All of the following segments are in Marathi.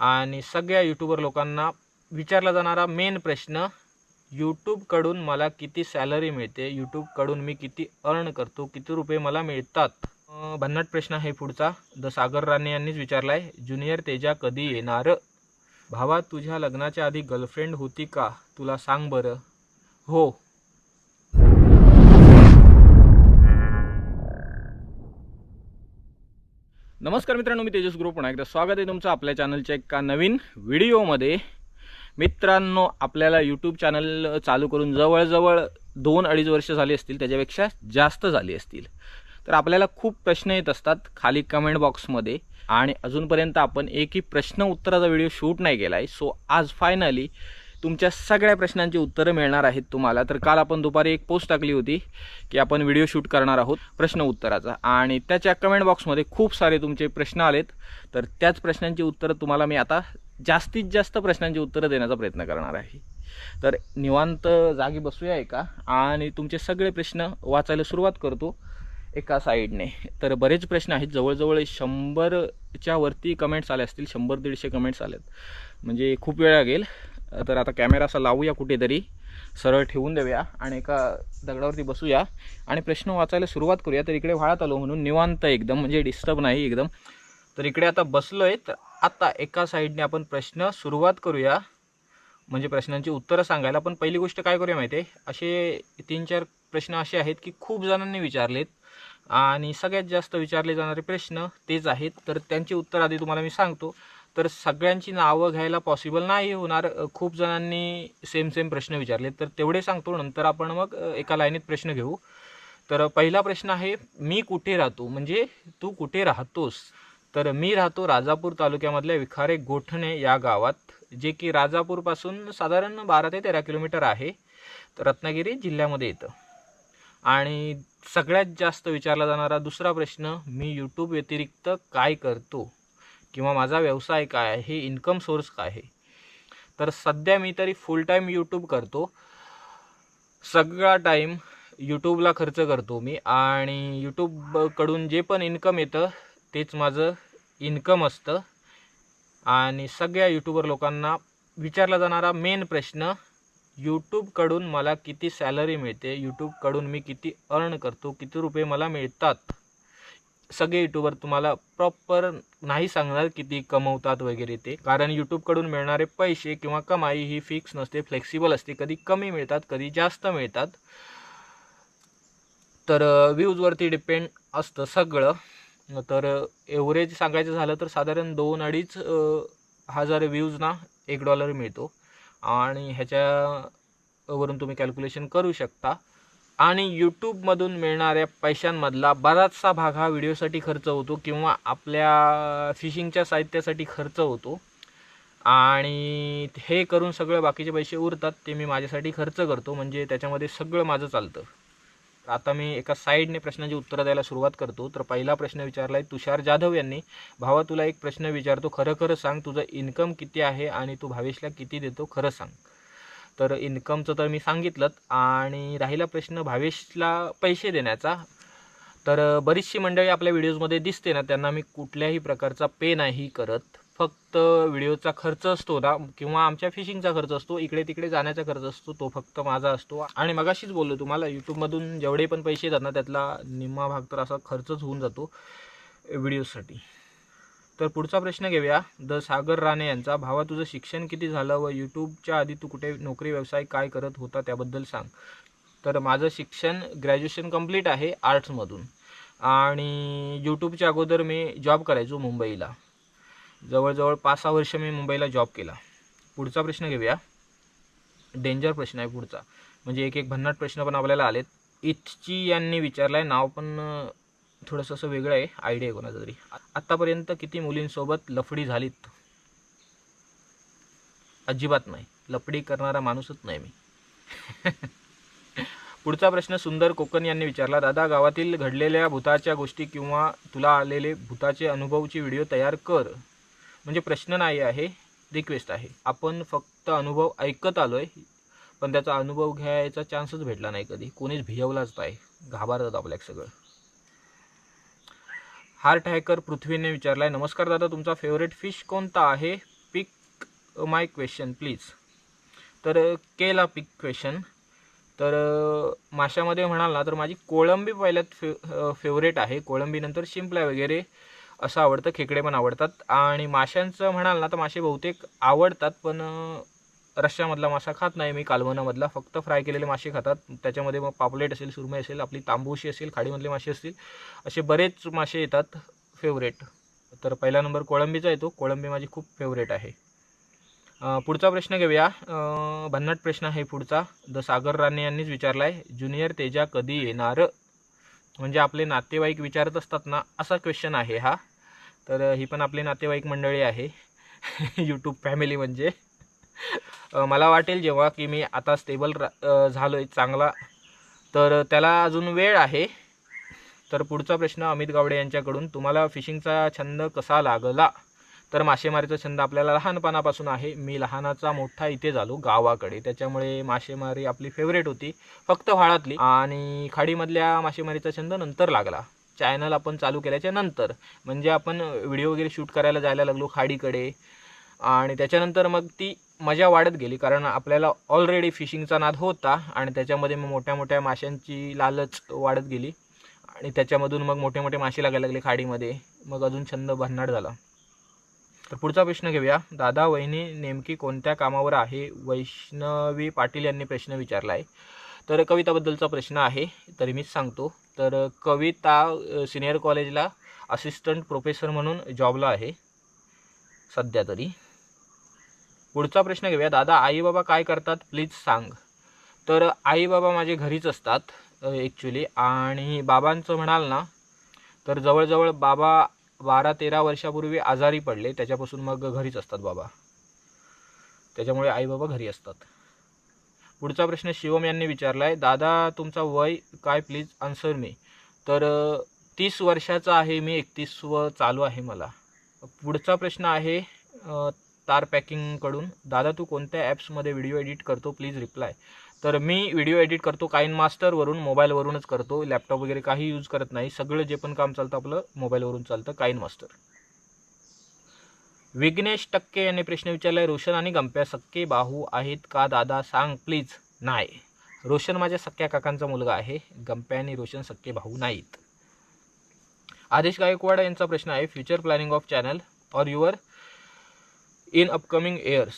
आणि सगळ्या यूट्यूबर लोकांना विचारला जाणारा मेन प्रश्न यूट्यूबकडून मला किती सॅलरी मिळते? यूट्यूबकडून मी किती अर्न करतो? किती रुपये मला मिळतात? भन्नाट प्रश्न आहे पुढचा. द सागर राणे यांनीच विचारला आहे ज्युनियर तेजा कधी येणार? भावा तुझ्या लग्नाच्या आधी गर्लफ्रेंड होती का? तुला सांग बरं. हो. नमस्कार मित्रांनो मी तेजस ग्रुप पुन्हा एकदा स्वागत आहे तुमचं आपल्या चॅनलच्या एका नवीन व्हिडिओमध्ये. मित्रांनो आपल्याला यूट्यूब चॅनल चालू करून जवळजवळ दोन अडीच वर्ष झाली असतील त्याच्यापेक्षा जास्त झाली असतील. तर आपल्याला खूप प्रश्न येत असतात खाली कमेंट बॉक्समध्ये आणि अजूनपर्यंत आपण एकही प्रश्न उत्तराचा व्हिडिओ शूट नाही केला आहे सो आज फायनली तुमच्या सगळ्या प्रश्नांची उत्तरं मिळणार आहेत तुम्हाला. तर काल आपण दुपारी एक पोस्ट टाकली होती की आपण व्हिडिओ शूट करणार आहोत प्रश्न उत्तराचा. आणि त्याच्या कमेंट बॉक्समध्ये खूप सारे तुमचे प्रश्न आलेत. तर त्याच प्रश्नांची उत्तरं तुम्हाला मी आता जास्तीत जास्त प्रश्नांची उत्तरं देण्याचा प्रयत्न करणार आहे. तर निवांत जागी बसूया एका. आणि तुमचे सगळे प्रश्न वाचायला सुरुवात करतो एका साईडने तर बरेच प्रश्न आहेत. जवळजवळ शंभरच्या वरती कमेंट्स आले असतील. शंभर दीडशे कमेंट्स आलेत. म्हणजे खूप वेळ लागेल. तर आता कॅमेरा असा लावूया कुठेतरी. सरळ ठेवून देऊया आणि एका दगडावरती बसूया. आणि प्रश्न वाचायला सुरुवात करूया. तर इकडे वाळत आलो म्हणून निवांत एकदम म्हणजे डिस्टर्ब नाही एकदम. तर इकडे आता बसलो आहे तर आता एका साईडने आपण प्रश्न सुरुवात करूया. म्हणजे प्रश्नांची उत्तरं सांगायला. पण पहिली गोष्ट काय करूया माहिती आहे? असे तीन चार प्रश्न असे आहेत की खूप जणांनी विचारलेत. आणि सगळ्यात जास्त विचारले जाणारे प्रश्न तेच आहेत. तर त्यांची उत्तर आधी तुम्हाला मी सांगतो. तर सगळ्यांची नावं घ्यायला पॉसिबल नाही होणार. खूप जणांनी सेम सेम प्रश्न विचारले तर तेवढे सांगतो नंतर आपण मग एका लाईनीत प्रश्न घेऊ. तर पहिला प्रश्न आहे मी कुठे राहतो? म्हणजे तू कुठे राहतोस? तर मी राहतो राजापूर तालुक्यामधल्या विखारे गोठणे या गावात जे की राजापूरपासून साधारण बारा ते तेरा किलोमीटर आहे. तर रत्नागिरी जिल्ह्यामध्ये येतं. आणि सगळ्यात जास्त विचारला जाणारा दुसरा प्रश्न मी यूट्यूब व्यतिरिक्त काय करतो? किंवा माझा व्यवसाय काय आहे? इन्कम सोर्स काय आहे? तर सध्या मी तरी फुल टाईम यूट्यूब करतो. सगळा टाईम यूट्यूबला खर्च करतो मी. आणि यूट्यूबकडून जे पण इन्कम येतं तेच माझं इन्कम असतं. आणि सगळ्या यूट्यूबर लोकांना विचारला जाणारा मेन प्रश्न यूट्यूबकडून मला किती सॅलरी मिळते? यूट्यूबकडून मी किती अर्न करतो? किती रुपये मला मिळतात? सगळे यूट्यूबर तुम्हाला प्रॉपर नाही सांगणार किती कमवतात वगैरे ते. कारण यूट्यूबकडून मिळणारे पैसे किंवा कमाई ही फिक्स नसते फ्लेक्सिबल असते. कधी कमी मिळतात कधी जास्त मिळतात. तर व्ह्यूजवरती डिपेंड असतं सगळं. तर एव्हरेज सांगायचं झालं तर साधारण दोन अडीच हजार व्ह्यूजना एक डॉलर मिळतो. आणि ह्याच्यावरून तुम्ही कॅल्क्युलेशन करू शकता. आणि यूट्यूबमधून मिळणाऱ्या पैशांमधला बराचसा भाग हा व्हिडिओसाठी खर्च होतो किंवा आपल्या फिशिंगच्या साहित्यासाठी खर्च होतो. आणि हे करून सगळं बाकीचे पैसे उरतात ते मी माझ्यासाठी खर्च करतो. म्हणजे त्याच्यामध्ये सगळं माझं चालतं. आता मी एका साईडने प्रश्नाची उत्तरं द्यायला सुरुवात करतो. तर पहिला प्रश्न विचारला आहे तुषार जाधव यांनी. भावा तुला एक प्रश्न विचारतो. खरं खरं सांग. तुझं इन्कम किती आहे आणि तू भावेशला किती देतो? खरं सांग. तर इन्कमचं तर मी सांगितलंच. आणि राहिला प्रश्न भावेशला पैसे देण्याचा. तर बरीचशी मंडळी आपल्या व्हिडिओजमध्ये दिसते ना त्यांना मी कुठल्याही प्रकारचा पे नाही करत. फक्त व्हिडिओचा खर्च असतो ना किंवा आमच्या फिशिंगचा खर्च असतो इकडे तिकडे जाण्याचा खर्च असतो तो फक्त माझा असतो. आणि मगाशीच बोललो तुम्हाला यूट्यूबमधून जेवढे पण पैसे येतात ना त्यातला निम्मा भाग तर असा खर्चच होऊन जातो व्हिडिओसाठी तर पुढचा प्रश्न घेऊया. द सागर राणे यांचा भावा तुझं शिक्षण किती झालं व यूट्यूबच्या आधी तू कुठे नोकरी व्यवसाय काय करत होता त्याबद्दल सांग. तर माझं शिक्षण ग्रॅज्युएशन कंप्लीट आहे आर्ट्समधून. आणि यूट्यूबच्या अगोदर मी जॉब करायचो मुंबईला. जवळजवळ पाच सहा वर्ष मी मुंबईला जॉब केला. पुढचा प्रश्न घेऊया. डेंजर प्रश्न आहे पुढचा. म्हणजे एक एक भन्नाट प्रश्न पण आपल्याला आलेत. इथची यांनी विचारला आहे नाव पण थोडंसं असं वेगळं आहे आयडिया आहे कोणाचं तरी आत्तापर्यंत किती मुलींसोबत लफडी झालीत? अजिबात नाही. लफडी करणारा माणूसच नाही मी. पुढचा प्रश्न सुंदर कोकण यांनी विचारला दादा गावातील घडलेल्या भूताच्या गोष्टी किंवा तुला आलेले भूताचे अनुभवची व्हिडिओ तयार कर. म्हणजे प्रश्न नाही आहे रिक्वेस्ट आहे. आपण फक्त अनुभव ऐकत आलोय पण त्याचा अनुभव घ्यायचा चान्सच भेटला नाही कधी. कोणीच भिजवलाच नाही. घाबरतात आपल्याक सगळं. हार्ट हॅकर पृथ्वीने विचारलाय. नमस्कार दादा तुमचा फेवरेट फिश कोणता आहे? पिक माय क्वेश्चन प्लीज तर केला पिक क्वेश्चन तर माशामध्ये म्हणाल ना तर माझी कोळंबी पहिल्यात फे फेवरेट आहे. कोळंबीनंतर शिंपल्या वगैरे असं आवडतं खेकडे पण आवडतात. आणि माशांचं म्हणाल ना तर मासे बहुतेक आवडतात पण रश्श्यामधला मासा खात नाही मी कालवणामधला फक्त फ्राय केलेले मासे खातात. त्याच्यामध्ये मग पापलेट असेल सुरमई असेल आपली तांबूशी असेल खाडीमधले मासे असतील असे बरेच मासे येतात फेवरेट तर पहिला नंबर कोळंबीचा येतो. कोळंबी माझी खूप फेवरेट आहे. पुढचा प्रश्न घेऊया. भन्नाट प्रश्न आहे पुढचा. द सागर राणे यांनीच विचारला आहे ज्युनियर तेजा कधी येणार? म्हणजे आपले नातेवाईक विचारत असतात ना असा क्वेश्चन आहे हा. तर ही पण आपली नातेवाईक मंडळी आहे. यूट्यूब फॅमिली म्हणजे. मला वाटेल जेव्हा की मी आता स्टेबल झालो आहे चांगला तर त्याला अजून वेळ आहे. तर पुढचा प्रश्न अमित गावडे यांच्याकडून तुम्हाला फिशिंगचा छंद कसा लागला? तर मासेमारीचा छंद आपल्याला लहानपणापासून आहे. मी लहानाचा मोठा इथे झालो गावाकडे. त्याच्यामुळे मासेमारी आपली फेवरेट होती फक्त व्हाळातली. आणि खाडीमधल्या मासेमारीचा छंद नंतर लागला. चॅनल आपण चालू केल्याच्यानंतर. म्हणजे आपण व्हिडिओ वगैरे शूट करायला जायला लागलो खाडीकडे. आणि त्याच्यानंतर मग ती मजा वाढत गेली कारण आपल्याला ऑलरेडी फिशिंगचा नाद होता आणि त्याच्यामध्ये मग मोठ्या मोठ्या माशांची लालच वाढत गेली. आणि त्याच्यामधून मग मोठे मोठे मासे लागायला लागले खाडीमध्ये. मग अजून छंद भन्नाट झाला. तर पुढचा प्रश्न घेऊया. दादा वहिनी नेमकी कोणत्या कामावर आहे? वैष्णवी पाटील यांनी प्रश्न विचारला आहे. तर कविताबद्दलचा प्रश्न आहे तरी मीच सांगतो. तर कविता सिनियर कॉलेजला असिस्टंट प्रोफेसर म्हणून जॉबला आहे सध्या तरी. पुढचा प्रश्न घेऊया. दादा आई बाबा काय करतात? प्लीज सांग. तर आई बाबा माझे घरीच असतात ॲक्च्युली आणि बाबांचं म्हणाल ना तर जवळजवळ बाबा बारा तेरा वर्षापूर्वी आजारी पडले. त्याच्यापासून मग घरीच असतात बाबा. त्याच्यामुळे आई बाबा घरी असतात. पुढचा प्रश्न शिवम यांनी विचारला आहे दादा तुमचा वय काय? प्लीज आन्सर मी तर तीस वर्षाचा आहे मी एकतीसवं चालू आहे मला. पुढचा प्रश्न आहे स्टार तार पॅकिंगकडून दादा तू कोणत्या ॲप्समध्ये व्हिडिओ एडिट करतो? Please reply. तर मी व्हिडिओ एडिट करतो काइन मास्टरवरून मोबाईलवरूनच करतो. लॅपटॉप वगैरे काही यूज करत नाही. सगळं जे पण काम चालतं आपलं मोबाईलवरून चालतं. Kine master. विघ्नेश टक्के यांनी प्रश्न विचारलाय रोशन आणि गंप्या सक्के बाहू आहेत का? दादा सांग प्लीज. नाही. रोशन माझ्या सख्या काकांचा मुलगा आहे. गंप्या आणि रोशन सक्के भाऊ नाहीत. आदेश गायकवाड यांचा प्रश्न आहे future planning of channel or your in upcoming years?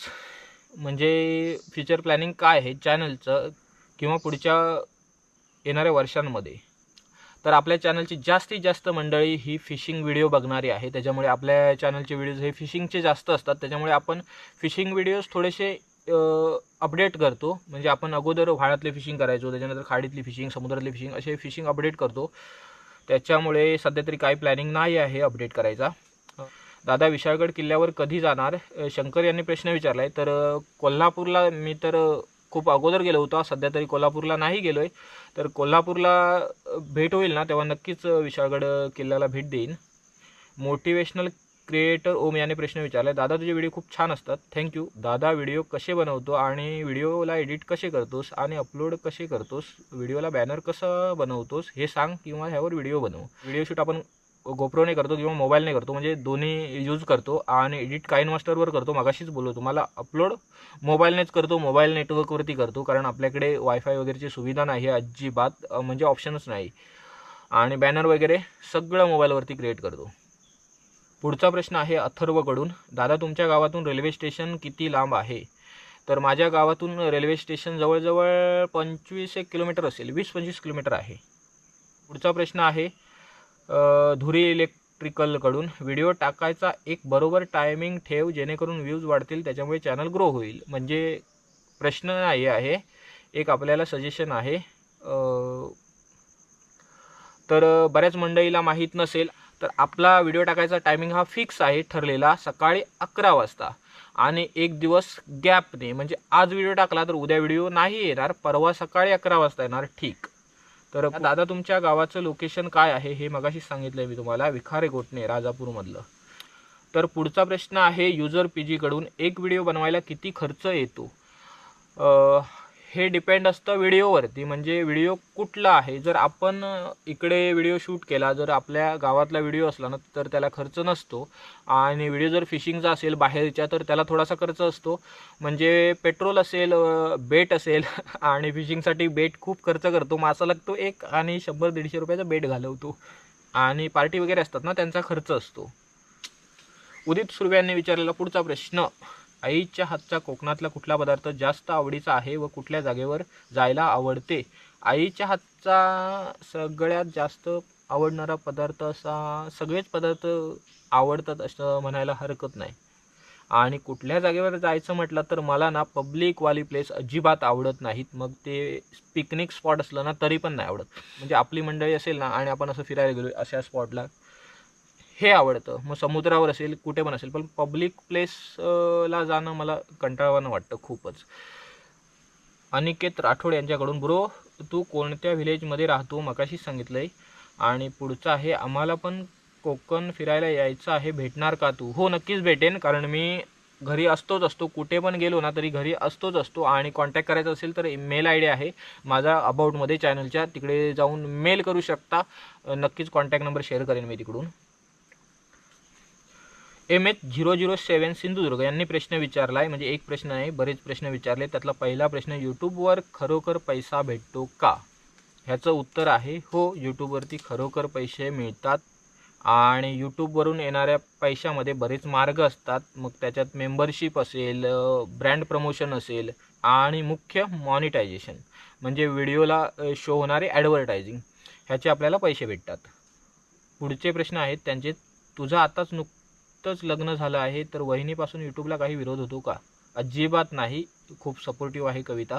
म्हणजे फ्युचर प्लॅनिंग काय आहे चॅनलचं किंवा पुढच्या येणाऱ्या वर्षांमध्ये? तर आपल्या चॅनलची जास्तीत जास्त मंडळी ही फिशिंग व्हिडिओ बघणारी आहे. त्याच्यामुळे आपल्या चॅनलचे व्हिडिओज हे फिशिंगचे जास्त असतात. त्याच्यामुळे आपण फिशिंग व्हिडिओज थोडेसे अपडेट करतो. म्हणजे आपण अगोदर व्हाळातले फिशिंग करायचो त्याच्यानंतर खाडीतली फिशिंग समुद्रातली फिशिंग असे फिशिंग अपडेट करतो. त्याच्यामुळे सध्या तरी काही प्लॅनिंग नाही आहे अपडेट करायचा. दादा विशाळगड किल्ल्यावर कधी जाणार? शंकर यांनी प्रश्न विचारला आहे तर कोल्हापूरला मी तर खूप अगोदर गेलो होतो. सध्या तरी कोल्हापूरला नाही गेलो आहे तर कोल्हापूरला भेट होईल ना तेव्हा नक्कीच विशाळगड किल्ल्याला भेट देईन. मोटिवेशनल क्रिएटर ओम याने प्रश्न विचारला आहे दादा तुझे व्हिडिओ खूप छान असतात. थँक्यू दादा व्हिडिओ कसे बनवतो आणि व्हिडिओला एडिट कसे करतोस आणि अपलोड कसे करतोस? व्हिडिओला बॅनर कसं बनवतोस? हे सांग किंवा ह्यावर व्हिडिओ बनव. व्हिडिओ शूट आपण गोप्रोने करतो किंवा मोबाईलने करतो म्हणजे दोन्ही यूज करतो आणि एडिट काईन मास्टरवर करतो मगाशीच बोललो तुम्हाला अपलोड मोबाईलनेच करतो मोबाईल नेटवर्कवरती करतो कारण आपल्याकडे वायफाय वगैरेची सुविधा नाही आहे अजिबात म्हणजे ऑप्शनच नाही. आणि बॅनर वगैरे सगळं मोबाईलवरती क्रिएट करतो. पुढचा प्रश्न आहे अथर्वकडून. दादा तुमच्या गावातून रेल्वे स्टेशन किती लांब आहे? तर माझ्या गावातून रेल्वे स्टेशन जवळजवळ पंचवीस एक किलोमीटर असेल वीस पंचवीस किलोमीटर आहे. पुढचा प्रश्न आहे धुरी इलेक्ट्रिकलकडून व्हिडिओ टाकायचा एक बरोबर टायमिंग ठेव जेणेकरून व्ह्यूज वाढतील त्याच्यामुळे चॅनल ग्रो होईल. म्हणजे प्रश्न नाही आहे. एक आपल्याला सजेशन आहे. तर बऱ्याच मंडळीला माहीत नसेल तर आपला व्हिडिओ टाकायचा टायमिंग हा फिक्स आहे ठरलेला सकाळी अकरा वाजता. आणि एक दिवस गॅपने म्हणजे आज व्हिडिओ टाकला तर उद्या व्हिडिओ नाही येणार परवा सकाळी अकरा वाजता येणार ठीक. तर दादा तुमच्या गावाचं लोकेशन काय आहे? हे मगाशीच सांगितलंय मी तुम्हाला विखारे गोटणे राजापूरमधलं. तर पुढचा प्रश्न आहे युजर पी जीकडून एक व्हिडिओ बनवायला किती खर्च येतो? अ, हे डिपेंड असतं व्हिडिओवरती. म्हणजे व्हिडिओ कुठला आहे? जर आपण इकडे व्हिडिओ शूट केला जर आपल्या गावातला व्हिडिओ असला ना तर त्याला खर्च नसतो. आणि व्हिडिओ जर फिशिंगचा असेल बाहेरच्या तर त्याला थोडासा खर्च असतो. म्हणजे पेट्रोल असेल बेट असेल आणि फिशिंगसाठी बेट खूप खर्च करतो. मासा लागतो एक आणि शंभर दीडशे रुपयाचा बेट घालवतो. आणि पार्टी वगैरे असतात ना त्यांचा खर्च असतो. उदित सुर्वे यांनी विचारलेला पुढचा प्रश्न आईच्या हातचा कोकणातला कुठला पदार्थ जास्त आवडीचा आहे व कुठल्या जागेवर जायला आवडते? आईच्या हातचा सगळ्यात जास्त आवडणारा पदार्थ असा सगळेच पदार्थ आवडतात असं म्हणायला हरकत नाही. आणि कुठल्या जागेवर जायचं म्हटलं तर मला ना पब्लिकवाली प्लेस अजिबात आवडत नाहीत. मग ते पिकनिक स्पॉट असलं ना तरी पण नाही आवडत. म्हणजे आपली मंडळी असेल ना आणि आपण असं फिरायला गेलो अशा स्पॉटला हे आवडतं. मग समुद्रावर असेल कुठे पण असेल पण पब्लिक प्लेसला जाणं मला कंटाळवाणं वाटतं खूपच. अनिकेत राठोड यांच्याकडून ब्रो तू कोणत्या व्हिलेजमध्ये राहतो? मकाशी सांगितलं आहे आणि पुढचं आहे आम्हाला पण कोकण फिरायला यायचं आहे भेटणार का तू? हो नक्कीच भेटेन कारण मी घरी असतोच असतो. कुठे पण गेलो ना तरी घरी असतोच असतो. आणि कॉन्टॅक्ट करायचा असेल तर मेल आय डी आहे. माझा अबाउटमध्ये चॅनलच्या तिकडे जाऊन मेल करू शकता. नक्कीच कॉन्टॅक्ट नंबर शेअर करेन मी तिकडून. M H zero zero seven Sindhudurg यांनी प्रश्न विचारला आहे म्हणजे एक प्रश्न आहे बरेच प्रश्न विचारले. त्यातला पहिला प्रश्न यूट्यूबवर खरोखर पैसा भेटतो का? ह्याचं उत्तर आहे हो यूट्यूबवरती खरोखर पैसे मिळतात. आणि यूट्यूबवरून येणाऱ्या पैशामध्ये बरेच मार्ग असतात. मग त्याच्यात मेंबरशिप असेल ब्रँड प्रमोशन असेल आणि मुख्य मॉनिटायझेशन म्हणजे व्हिडिओला शो होणारे ॲडव्हर्टायझिंग ह्याचे आपल्याला पैसे भेटतात. पुढचे प्रश्न आहेत त्यांचे. तुझं आताच नुक नुकतंच लग्न झालं आहे तर वहिनीपासून यूट्यूबला काही विरोध होतो का? अजिबात नाही. खूप सपोर्टिव्ह आहे कविता.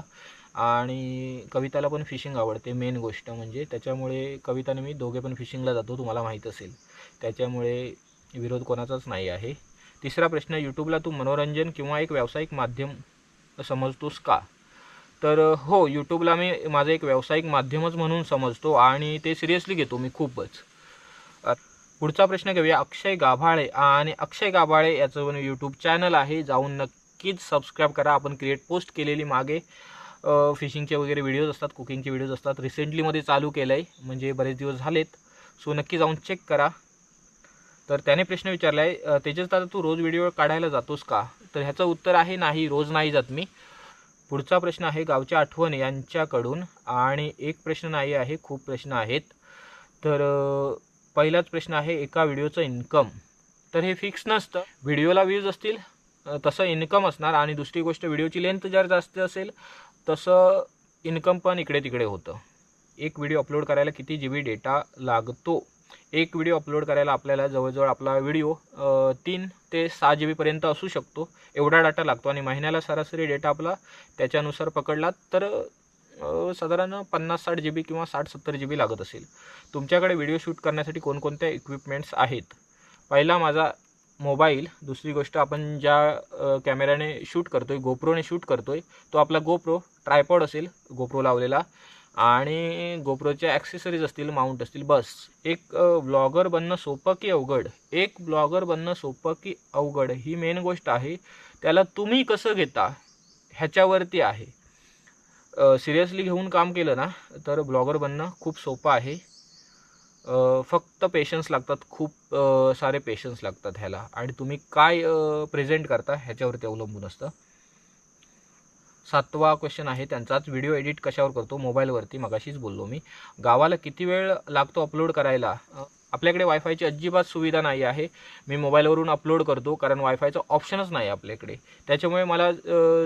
आणि कविताला पण फिशिंग आवडते मेन गोष्ट म्हणजे. त्याच्यामुळे कविताने मी दोघे पण फिशिंगला जातो तुम्हाला माहीत असेल. त्याच्यामुळे विरोध कोणाचाच नाही आहे. तिसरा प्रश्न यूट्यूबला तू मनोरंजन किंवा एक व्यावसायिक माध्यम समजतोस का? तर हो यूट्यूबला मी माझं एक व्यावसायिक माध्यमच म्हणून समजतो आणि ते सिरियसली घेतो मी खूपच. पुढचा प्रश्न घेऊया अक्षय गाभाळे आणि अक्षय गाभाळे याचं पण यूट्यूब चॅनल आहे. जाऊन नक्कीच सबस्क्राईब करा. आपण क्रिएट पोस्ट केलेली मागे. फिशिंगचे वगैरे व्हिडिओज असतात कुकिंगचे व्हिडिओज असतात. रिसेंटलीमध्ये चालू केलं आहे म्हणजे बरेच दिवस झालेत. सो नक्की जाऊन चेक करा. तर त्याने प्रश्न विचारला आहे तेजस दादा तू रोज व्हिडिओ काढायला जातोस का? तर ह्याचं उत्तर आहे नाही रोज नाही जात मी. पुढचा प्रश्न आहे गावच्या आठवण यांच्याकडून. आणि एक प्रश्न नाही आहे खूप प्रश्न आहेत. तर पहिलाच प्रश्न आहे एका व्हिडिओचं इन्कम तर हे फिक्स नसतं. व्हिडिओला व्ह्यूज असतील तसं इन्कम असणार आणि दुसरी गोष्ट व्हिडिओची लेंथ जर जास्त असेल तसं इन्कम पण इकडे तिकडे होतं. एक व्हिडिओ अपलोड करायला किती जी बी डेटा लागतो? एक व्हिडिओ अपलोड करायला आपल्याला जवळजवळ आपला व्हिडिओ तीन ते सहा जी बीपर्यंत असू शकतो. एवढा डाटा लागतो आणि महिन्याला सरासरी डेटा आपला त्याच्यानुसार पकडला तर साधारण पन्नास साठ जी बी किंवा साठ सत्तर जी बी लागत असेल. तुमच्याकडे व्हिडिओ शूट करण्यासाठी कोणकोणत्या इक्विपमेंट्स आहेत? पहिला माझा मोबाईल दुसरी गोष्ट आपण ज्या कॅमेऱ्याने शूट करतोय गोप्रोने शूट करतोय तो आपला गोप्रो ट्रायपॉड असेल गोप्रो लावलेला. आणि गोप्रोच्या ॲक्सेसरीज असतील माउंट असतील बस. एक ब्लॉगर बनणं सोपं की अवघड? एक ब्लॉगर बनणं सोपं की अवघड? ही मेन गोष्ट आहे. त्याला तुम्ही कसं घेता? ह्याच्यावरती आहे. सिरियसली घेऊन काम केलं ना तर ब्लॉगर बनणं खूप सोपं आहे. फक्त पेशन्स लागतात खूप सारे पेशन्स लागतात ह्याला. आणि तुम्ही काय प्रेझेंट करता ह्याच्यावरती अवलंबून असतं. सातवा क्वेश्चन आहे त्यांचाच. व्हिडिओ एडिट कशावर करतो? मोबाईलवरती. मगाशीच बोललो मी. गावाला किती वेळ लागतो अपलोड करायला? आपल्याकडे वायफायची अजिबात सुविधा नाही आहे. मी मोबाईलवरून अपलोड करतो कारण वायफायचं ऑप्शनच नाही आपल्याकडे. त्याच्यामुळे मला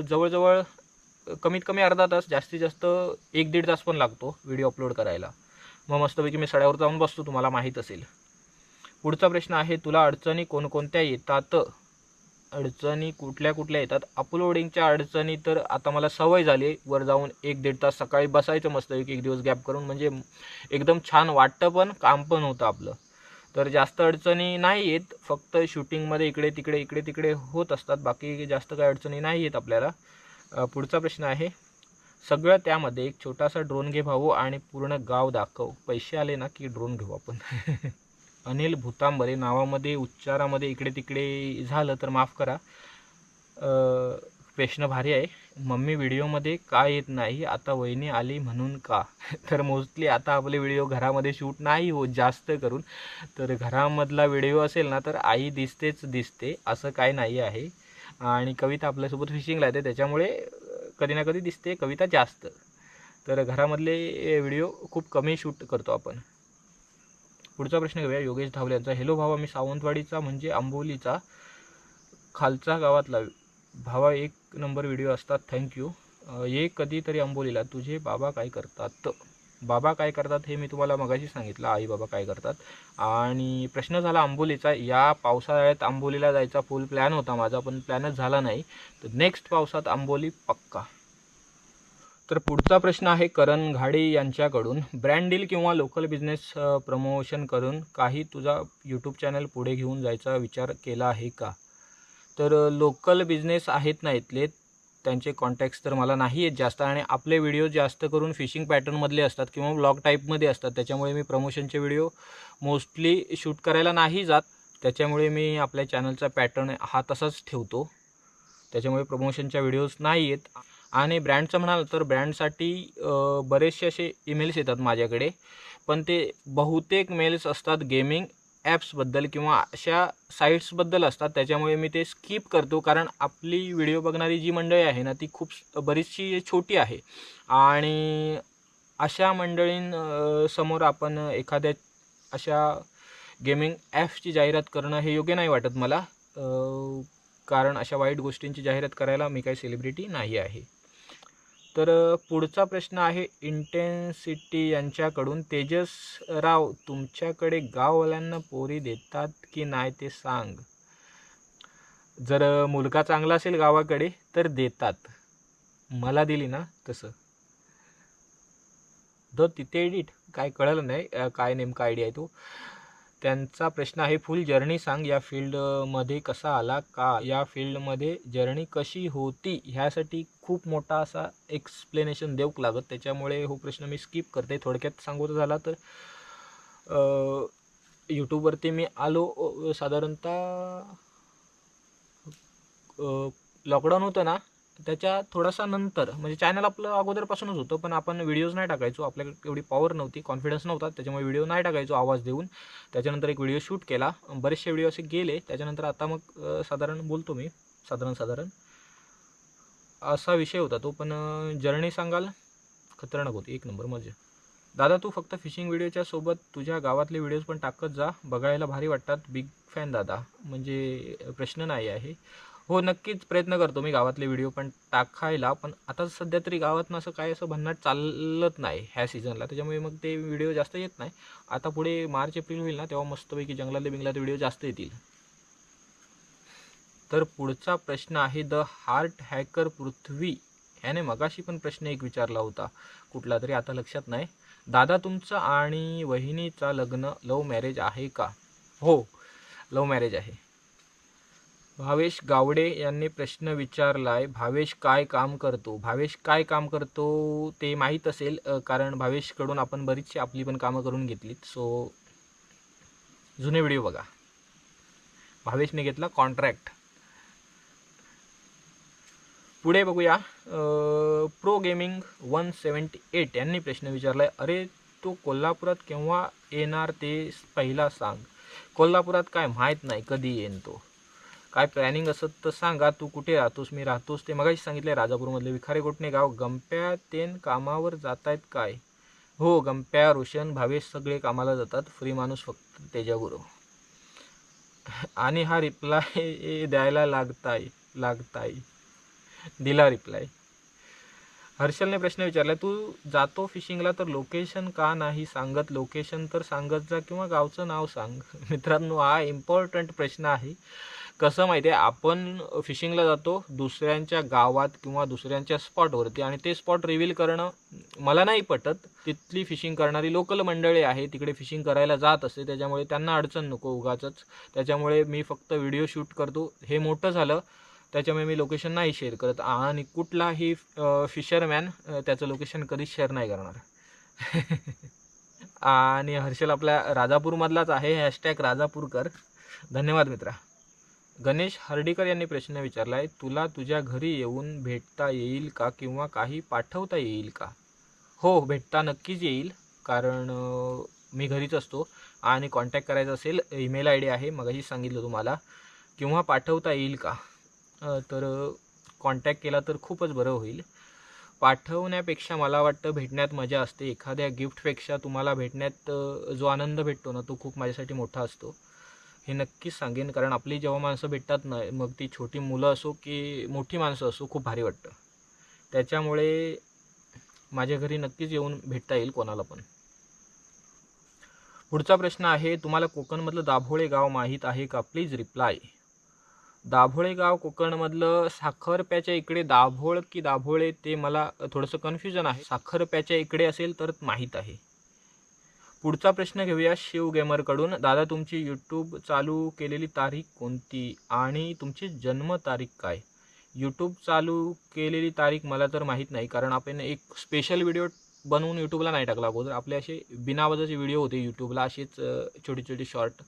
जवळजवळ कमीत कमी अर्धा तास जास्तीत जास्त एक दीड तास पण लागतो व्हिडिओ अपलोड करायला. मग मस्तपैकी मी सड्यावर जाऊन बसतो तुम्हाला माहीत असेल. पुढचा प्रश्न आहे तुला अडचणी कोणकोणत्या येतात? अडचणी कुठल्या कुठल्या येतात? अपलोडिंगच्या अडचणी तर आता मला सवय झाली वर जाऊन एक दीड तास सकाळी बसायचं मस्त एक एक दिवस गॅप करून. म्हणजे एकदम छान वाटतं पण काम पण होतं आपलं. तर जास्त अडचणी नाही येत फक्त शूटिंगमध्ये इकडे तिकडे इकडे तिकडे होत असतात. बाकी जास्त काही अडचणी नाही येत आपल्याला. पुढचा प्रश्न आहे. सगळं त्यामध्ये एक छोटासा ड्रोन घे भाऊ आणि पूर्ण गाव दाखव. पैसे आले ना की ड्रोन घेऊ आपण. अनिल भूतांबरे नावामध्ये उच्चारामध्ये इकडे तिकडे झालं तर माफ करा. प्रश्न भारी आहे. मम्मी व्हिडिओमध्ये का येत नाही? आता वहिनी आली म्हणून का? तर मोस्टली आता आपले व्हिडिओ घरामध्ये शूट नाही होत जास्त करून. तर घरामधला व्हिडिओ असेल ना तर आई दिसतेच दिसते. असं काय नाही आहे. आणि कविता आपल्यासोबत फिशिंगला येते. त्याच्यामुळे कधी ना कधी दिसते कविता जास्त. तर घरामधले व्हिडिओ खूप कमी शूट करतो आपण. पुढचा प्रश्न घेऊया. योगेश धावले यांचा हॅलो भावा मी सावंतवाडीचा म्हणजे आंबोलीचा खालचा गावातला भावा एक नंबर व्हिडिओ असतात. थँक्यू ये कधीतरी आंबोलीला. तुझे बाबा काय करतात? बाबा काय करतात हे मी तुम्हाला मगाशी सांगितलं आई बाबा काय करतात. आणि प्रश्न झाला आंबोलीचा या पावसाळ्यात आंबोलीला जायचा फुल प्लॅन होता माझा पण प्लॅनच झाला नाही. तर नेक्स्ट पावसात आंबोली पक्का. तर पुढचा प्रश्न आहे करण घाडे यांच्याकडून. ब्रँड डील किंवा लोकल बिझनेस प्रमोशन करून काही तुझा यूट्यूब चॅनल पुढे घेऊन जायचा विचार केला आहे का? तर लोकल बिझनेस आहेत ना इथले त्यांचे कॉन्टॅक्ट्स तर मला नाही आहेत जास्त आणि आपले व्हिडिओ जास्त करून फिशिंग पॅटर्नमधले असतात किंवा ब्लॉग टाईपमध्ये असतात. त्याच्यामुळे मी प्रमोशनचे व्हिडिओ मोस्टली शूट करायला नाही जात. त्याच्यामुळे मी आपल्या चॅनलचा पॅटर्न हा तसाच ठेवतो. त्याच्यामुळे प्रमोशनच्या व्हिडिओज नाही आहेत आणि ब्रँडचं म्हणाल तर ब्रँडसाठी बरेचसे असे ईमेल्स येतात माझ्याकडे. पण ते बहुतेक मेल्स असतात गेमिंग ॲप्सबद्दल किंवा अशा साईट्सबद्दल असतात त्याच्यामुळे मी ते स्किप करतो. कारण आपली व्हिडिओ बघणारी जी मंडळी आहे ना ती खूप बरीचशी छोटी आहे. आणि अशा मंडळीं समोर आपण एखाद्या अशा गेमिंग ॲप्सची जाहिरात करणं हे योग्य नाही वाटत मला. कारण अशा वाईट गोष्टींची जाहिरात करायला मी काही सेलिब्रिटी नाही आहे. तर पुढचा प्रश्न आहे इंटेन्सिटी यांच्याकडून. तेजस राव तुमच्याकडे गाववाल्यांना पोरी देतात की नाही ते सांग. जर मुलगा चांगला असेल गावाकडे तर देतात. मला दिली ना तसं. द तिथे एडिट. काय कळलं नाही काय नेमका आयडिया आहे तो. त्यांचा प्रश्न आहे फुल जर्नी सांग या फील्डमध्ये कसा आला का या फील्डमध्ये जर्नी कशी होती ह्यासाठी खूप मोठा असा एक्सप्लेनेशन देऊक लागत. त्याच्यामुळे हो प्रश्न मी स्किप करते. थोडक्यात सांगू झाला तर यूट्यूबवरती मी आलो साधारणतः लॉकडाऊन होतं ना त्याच्या थोडासा नंतर म्हणजे चॅनल आपलं अगोदरपासूनच होतं पण आपण व्हिडिओज नाही टाकायचो. आपल्याकडे एवढी पॉवर नव्हती कॉन्फिडन्स नव्हता. त्याच्यामुळे व्हिडिओ नाही टाकायचो आवाज देऊन. त्याच्यानंतर एक व्हिडिओ शूट केला. बरेचसे व्हिडिओ असे गेले. त्याच्यानंतर आता मग साधारण बोलतो मी. साधारण साधारण. असा विषय होता तो पण जर्नी सांगाल? खतरनाक होती. एक नंबर मजा म्हणजे. दादा तू फक्त फिशिंग व्हिडिओच्या सोबत तुझ्या गावातले व्हिडिओज पण टाकत जा. बघायला भारी वाटतात. बिग फॅन दादा. म्हणजे प्रश्न नाही आहे. हो नक्कीच प्रयत्न करतो मी गावातले व्हिडिओ पण टाकायला पण आता सध्या तरी गावातनं असं काय असं भन्नाट चालत नाही ह्या सीझनला त्याच्यामुळे मग ते व्हिडिओ जास्त येत नाही. आता पुढे मार्च एप्रिल होईल ना तेव्हा मस्तपैकी जंगलातले बिंगलातले व्हिडिओ जास्त येतील. तर पुढचा प्रश्न आहे द हार्ट हॅकर पृथ्वी. ह्याने मगाशी पण प्रश्न एक विचारला होता कुठला तरी आता लक्षात नाही. दादा तुमचं आणि वहिनीचा लग्न लव्ह मॅरेज आहे का? हो लव्ह मॅरेज आहे. भावेश गावडे यांनी प्रश्न विचारलाय भावेश काय काम करतो? भावेश काय काम करतो ते माहीत असेल कारण भावेशकडून आपण बरीचशी आपली पण कामं करून घेतलीत. सो जुने व्हिडिओ बघा. भावेशने घेतला कॉन्ट्रॅक्ट पुढे बघूया. Pro gaming one seventy eight यांनी प्रश्न विचारलाय. अरे तो कोल्हापुरात केव्हा येणार ते पहिला सांग. कोल्हापुरात काय माहीत नाही कधी येईन तो. काय प्लॅनिंग असत तर सांगा. तू कुठे राहतोस मी राहतोस. ते मगाशी सांगितलंय राजापूरमधले विखारे गोटणे गाव. गंप्या तेन कामावर जात आहेत काय? हो गंप्या रोशन भावेश सगळे कामाला जातात. फ्री माणूस फक्त तेजागुरू आणि हा रिप्लाय द्यायला लागताय लागताय. दिला रिप्लाय हर्षलने प्रश्न विचारला तू जातो फिशिंगला तर लोकेशन का नाही सांगत? लोकेशन तर सांगत जा किंवा गावचं नाव सांग. मित्रांनो हा इम्पॉर्टंट प्रश्न आहे. कसं माहिती आहे आपण फिशिंगला जातो दुसऱ्यांच्या गावात किंवा दुसऱ्यांच्या स्पॉटवरती आणि ते स्पॉट रिव्हील करणं मला नाही पटत. तिथली फिशिंग करणारी लोकल मंडळी आहे तिकडे फिशिंग करायला जात असते त्याच्यामुळे त्यांना अडचण नको उगाचच. त्याच्यामुळे मी फक्त व्हिडिओ शूट करतो. हे मोठं झालं त्याच्यामुळे मी लोकेशन नाही शेअर करत. आणि कुठलाही फिशरमॅन त्याचं लोकेशन कधीच शेअर नाही करणार. आणि हर्षल आपल्या राजापूरमधलाच आहे हॅशटॅग राजापूरकर. धन्यवाद मित्रा. गणेश हर्डीकर यांनी प्रश्न विचारला आहे तुला तुझ्या घरी येऊन भेटता येईल का किंवा काही पाठवता येईल का? हो भेटता नक्कीच येईल कारण मी घरीच असतो आणि कॉन्टॅक्ट करायचा असेल ईमेल आय डी आहे मगाशी सांगितलं तुम्हाला किंवा पाठवता येईल का? तर कॉन्टॅक्ट केला तर खूपच बरं होईल. पाठवण्यापेक्षा मला वाटतं भेटण्यात मजा असते. एखाद्या गिफ्टपेक्षा तुम्हाला भेटण्यात जो आनंद भेटतो ना तो खूप माझ्यासाठी मोठा असतो. हे नक्कीच सांगेन कारण आपली जेव्हा माणसं भेटतात ना मग ती छोटी मुलं असो की मोठी माणसं असो खूप भारी वाटतं. त्याच्यामुळे माझ्या घरी नक्कीच येऊन भेटता येईल कोणाला पण. पुढचा प्रश्न आहे तुम्हाला कोकणमधलं दाभोळे गाव माहीत आहे का? प्लीज रिप्लाय दाभोळे गाव कोकणमधलं साखरप्याच्या इकडे दाभोळ की दाभोळे ते मला थोडंसं कन्फ्युजन आहे. साखरप्याच्या इकडे असेल तर माहीत आहे. पुढचा प्रश्न घेऊया शिव गेमरकडून दादा तुमची यूट्यूब चालू केलेली तारीख कोणती आणि तुमची जन्मतारीख काय? यूट्यूब चालू केलेली तारीख मला तर माहीत नाही कारण आपण एक स्पेशल व्हिडिओ बनवून यूट्यूबला नाही टाकला अगोदर. आपले असे बिनावाजाचे व्हिडिओ होते यूट्यूबला असेच छोटे छोटे शॉर्ट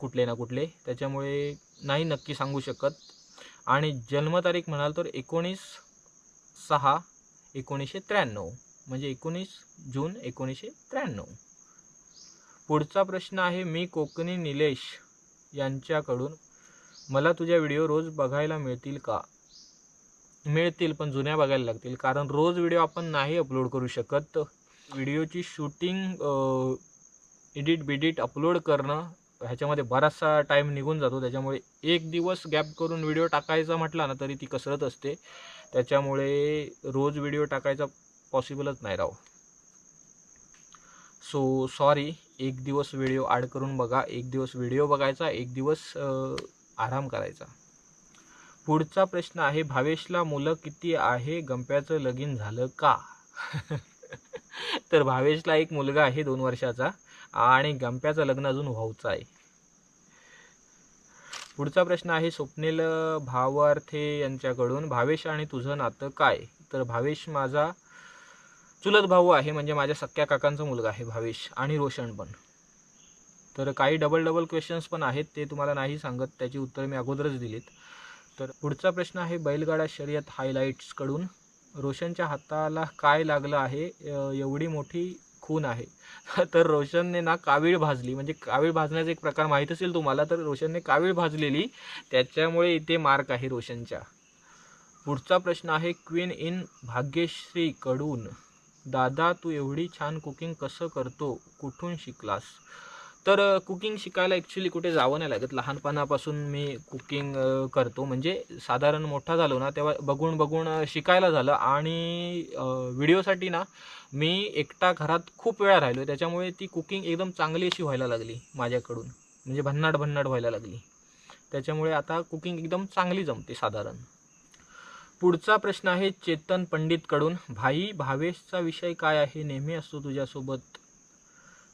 कुठले ना कुठले. त्याच्यामुळे नाही नक्की सांगू शकत. आणि जन्मतारीख म्हणाल तर एकोणीस सहा एकोणीसशे त्र्याण्णव. म्हणजे एकोणीस जून एकोणीसशे त्र्याण्णव. पुढचा प्रश्न आहे मी कोकणी निलेश यांच्याकडून. मला तुझ्या व्हिडिओ रोज बघायला मिळतील का? मिळतील पण जुन्या बघायला लागतील. कारण रोज व्हिडिओ आपण नाही अपलोड करू शकत. व्हिडिओची शूटिंग एडिट बिडिट अपलोड करणं ह्याच्यामध्ये बराचसा टाईम निघून जातो. त्याच्यामुळे एक दिवस गॅप करून व्हिडिओ टाकायचा म्हटला ना तरी ती कसरत असते. त्याच्यामुळे रोज व्हिडिओ टाकायचा पॉसिबलच नाही राव. सो सॉरी एक दिवस व्हिडिओ ॲड करून बघा एक दिवस व्हिडिओ बघायचा एक दिवस आराम करायचा. पुढचा प्रश्न आहे भावेशला मुलं किती आहे? गंप्याचं लगीन झालं का? तर भावेशला एक मुलगा आहे दोन वर्षाचा आणि गंप्याचं लग्न अजून व्हायचं आहे. पुढचा प्रश्न आहे स्वप्नील भावार्थे यांच्याकडून भावेश आणि तुझं नातं काय? तर भावेश माझा चुलत भाऊ आहे म्हणजे माझ्या सख्या काकांचा मुलगा आहे भावेश आणि रोशन पण. तर काही डबल डबल क्वेश्चन्स पण आहेत ते तुम्हाला नाही सांगत त्याची उत्तरं मी अगोदरच दिलीत. तर पुढचा प्रश्न आहे बैलगाडा शर्यत हायलाईट्सकडून रोशनच्या हाताला काय लागलं आहे? एवढी मोठी खून आहे. तर रोशनने ना कावीळ भाजली म्हणजे कावीळ भाजण्याचा एक प्रकार माहीत असेल तुम्हाला तर रोशनने कावीळ भाजलेली त्याच्यामुळे इथे मार्क आहे रोशनच्या. पुढचा प्रश्न आहे क्वीन इन भाग्यश्रीकडून. दादा तू एवढी छान कुकिंग कसं करतो? कुठून शिकलास? तर कुकिंग शिकायला ॲक्च्युली कुठे जावं नाही लागत. लहानपणापासून मी कुकिंग करतो. म्हणजे साधारण मोठा झालो ना तेव्हा बघून बघून शिकायला झालं. आणि व्हिडिओसाठी ना मी एकटा घरात खूप वेळा राहिलो त्याच्यामुळे ती कुकिंग एकदम चांगली अशी व्हायला लागली माझ्याकडून. म्हणजे भन्नाट भन्नाट व्हायला लागली. त्याच्यामुळे आता कुकिंग एकदम चांगली जमते साधारण. पुढचा प्रश्न आहे चेतन पंडितकडून. भाई भावेशचा विषय काय आहे? नेहमी असतो तुझ्यासोबत.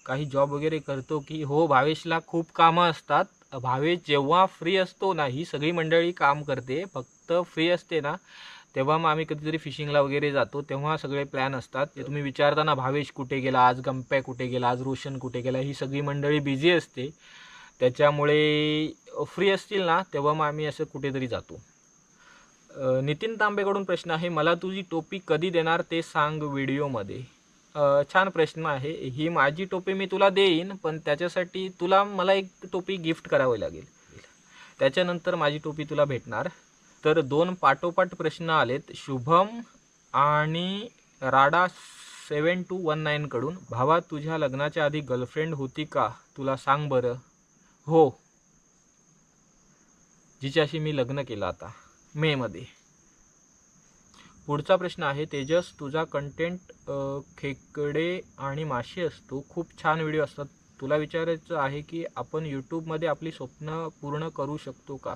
काही जॉब वगैरे करतो की? हो भावेशला खूप कामं असतात. भावेश जेव्हा फ्री असतो ना ही सगळी मंडळी काम करते. फक्त फ्री असते ना तेव्हा मग आम्ही कधीतरी फिशिंगला वगैरे जातो. तेव्हा सगळे प्लॅन असतात. ते तुम्ही विचारताना भावेश कुठे गेला आज गंप्या कुठे गेला आज रोशन कुठे गेला ही सगळी मंडळी बिझी असते. त्याच्यामुळे फ्री असतील ना तेव्हा मग आम्ही असं कुठेतरी जातो. नितीन तांबेकडून प्रश्न आहे मला तुझी टोपी कधी देणार ते सांग व्हिडिओमध्ये. छान प्रश्न आहे ही माझी टोपी मी तुला देईन पण त्याच्यासाठी तुला मला एक टोपी गिफ्ट करावी लागेल. त्याच्यानंतर माझी टोपी तुला भेटणार. तर दोन पाठोपाठ प्रश्न आलेत शुभम आणि राडा सेवन टू वन नाईनकडून भावा तुझ्या लग्नाच्या आधी गर्लफ्रेंड होती का? तुला सांग बरं. हो. जिच्याशी मी लग्न केलं आता. मेमध्ये पुढचा प्रश्न आहे तेजस तुझा कंटेंट खेकडे आणि मासे असतो. खूप छान व्हिडिओ असतात. तुला विचारायचं आहे की आपण यूट्यूबमध्ये आपली स्वप्न पूर्ण करू शकतो का?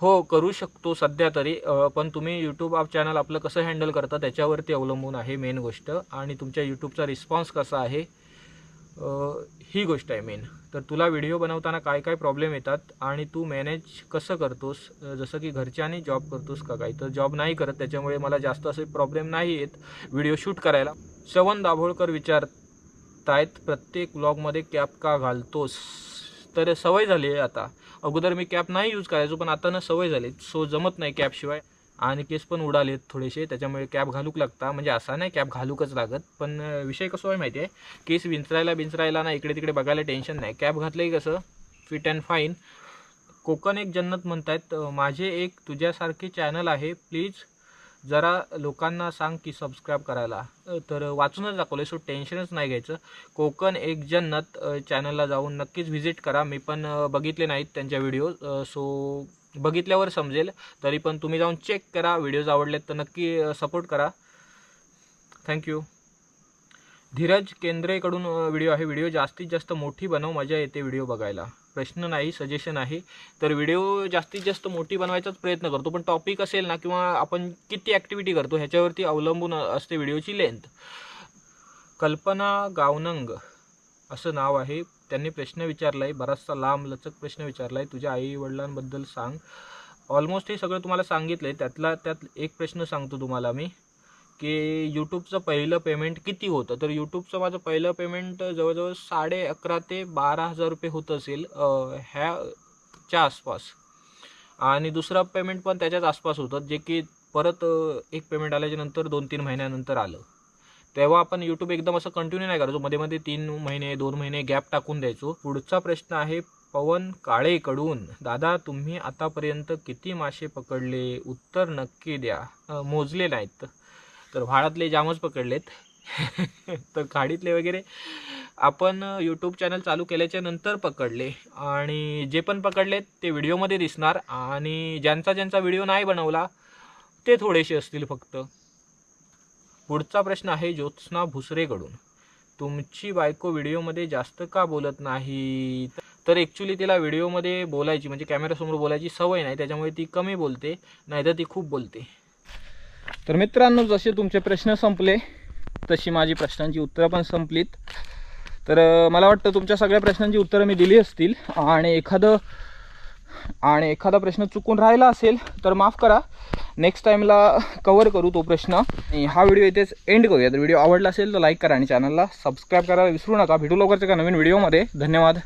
हो करू शकतो सध्या तरी. पण तुम्ही यूट्यूब आप चॅनल आपलं कसं हँडल करता त्याच्यावरती अवलंबून आहे मेन गोष्ट. आणि तुमच्या यूट्यूबचा रिस्पॉन्स कसा आहे? ही गोष्ट आहे मेन तर तुला व्हिडिओ बनवताना काय काय प्रॉब्लेम येतात आणि तू मॅनेज कसं करतोस? जसं की घरच्याने जॉब करतोस का काही? तर जॉब नाही करत त्याच्यामुळे मला जास्त असे प्रॉब्लेम नाही येत व्हिडिओ शूट करायला. श्रवण दाभोळकर विचारतायत प्रत्येक ब्लॉगमध्ये कॅप का घालतोस? तर सवय झाली आहे आता. अगोदर मी कॅप नाही यूज करायचो पण आता ना सवय झाली सो जमत नाही कॅपशिवाय आणि केस पण उडालेत थोडेसे त्याच्यामुळे कॅप घालूक लागता. म्हणजे असा नाही कॅप घालूकच लागत पण विषय कसं आहे माहिती आहे केस विंचरायला बिंचरायला ना इकडे तिकडे बघायला टेन्शन नाही. कॅप घातलंही कसं? फिट अँड फाईन कोकण एक जन्नत म्हणतायत. माझे एक तुझ्यासारखे चॅनल आहे. प्लीज जरा लोकांना सांग की सबस्क्राईब करायला. तर वाचूनच दाखवलं सो टेन्शनच नाही घ्यायचं. कोकण एक जन्नत चॅनलला जाऊन नक्कीच व्हिजिट करा. मी पण बघितले नाहीत त्यांच्या व्हिडिओ सो बघितल्यावर समजेल. तरी पण तुम्ही जाऊन चेक करा. व्हिडिओज आवडलेत तर नक्की सपोर्ट करा. थँक्यू धीरज केंद्रेकडून व्हिडिओ आहे. व्हिडिओ जास्तीत जास्त मोठी बनव. मजा येते व्हिडिओ बघायला. प्रश्न नाही सजेशन आहे. तर व्हिडिओ जास्तीत जास्त मोठी बनवायचाच प्रयत्न करतो. पण टॉपिक असेल ना किंवा आपण किती ॲक्टिव्हिटी करतो ह्याच्यावरती अवलंबून असते व्हिडिओची लेंथ कल्पना गावनंग असं नाव आहे. त्यांनी प्रश्न विचारला आहे बराचसा लांब लचक प्रश्न विचारला आहे तुझ्या आई वडिलांबद्दल सांग. ऑलमोस्ट हे सगळं तुम्हाला सांगितलं आहे त्यातला त्यात एक प्रश्न सांगतो तुम्हाला मी की यूट्यूबचं पहिलं पेमेंट किती होतं? तर यूट्यूबचं माझं पहिलं पेमेंट जवळजवळ साडे अकरा ते बारा हजार रुपये होत असेल ह्याच्या आसपास. आणि दुसरं पेमेंट पण त्याच्याच आसपास होतं जे की परत एक पेमेंट आल्याच्यानंतर दोन तीन महिन्यानंतर आलं. तेव्हा आपण यूट्यूब एकदम असं कंटिन्यू नाही करायचो. मध्ये मध्ये तीन महिने दोन महिने गॅप टाकून द्यायचो. पुढचा प्रश्न आहे पवन काळेकडून दादा तुम्ही आतापर्यंत किती मासे पकडले? उत्तर नक्की द्या. मोजले नाहीत. तर व्हाळातले जामच पकडलेत. तर खाडीतले वगैरे. आपण यूट्यूब चॅनल चालू केल्याच्यानंतर पकडले. आणि जे पण पकडलेत ते व्हिडिओमध्ये दिसणार. आणि ज्यांचा ज्यांचा व्हिडिओ नाही बनवला ते थोडेसे असतील फक्त. पुढचा प्रश्न आहे ज्योत्स्ना भुसरेकडून. तुमची बायको व्हिडिओमध्ये जास्त का बोलत नाही? तर ॲक्च्युली तिला व्हिडिओमध्ये बोलायची म्हणजे कॅमेरासमोर बोलायची सवय नाही त्याच्यामुळे ती कमी बोलते नाहीतर ती खूप बोलते. तर मित्रांनो जसे तुमचे प्रश्न संपले तशी माझी प्रश्नांची उत्तरं पण संपलीत. तर मला वाटतं तुमच्या सगळ्या प्रश्नांची उत्तरं मी दिली असतील. आणि एखादं आणि एखादा प्रश्न चुकून राहिला असेल तर माफ करा. नेक्स्ट टाईमला कवर करू तो प्रश्न. आणि हा व्हिडिओ इथेच एंड करूया तर व्हिडिओ आवडला असेल तर लाईक करा आणि चॅनलला सबस्क्राईब करायला विसरू नका. भेटू लवकरच एका नवीन व्हिडिओमध्ये धन्यवाद.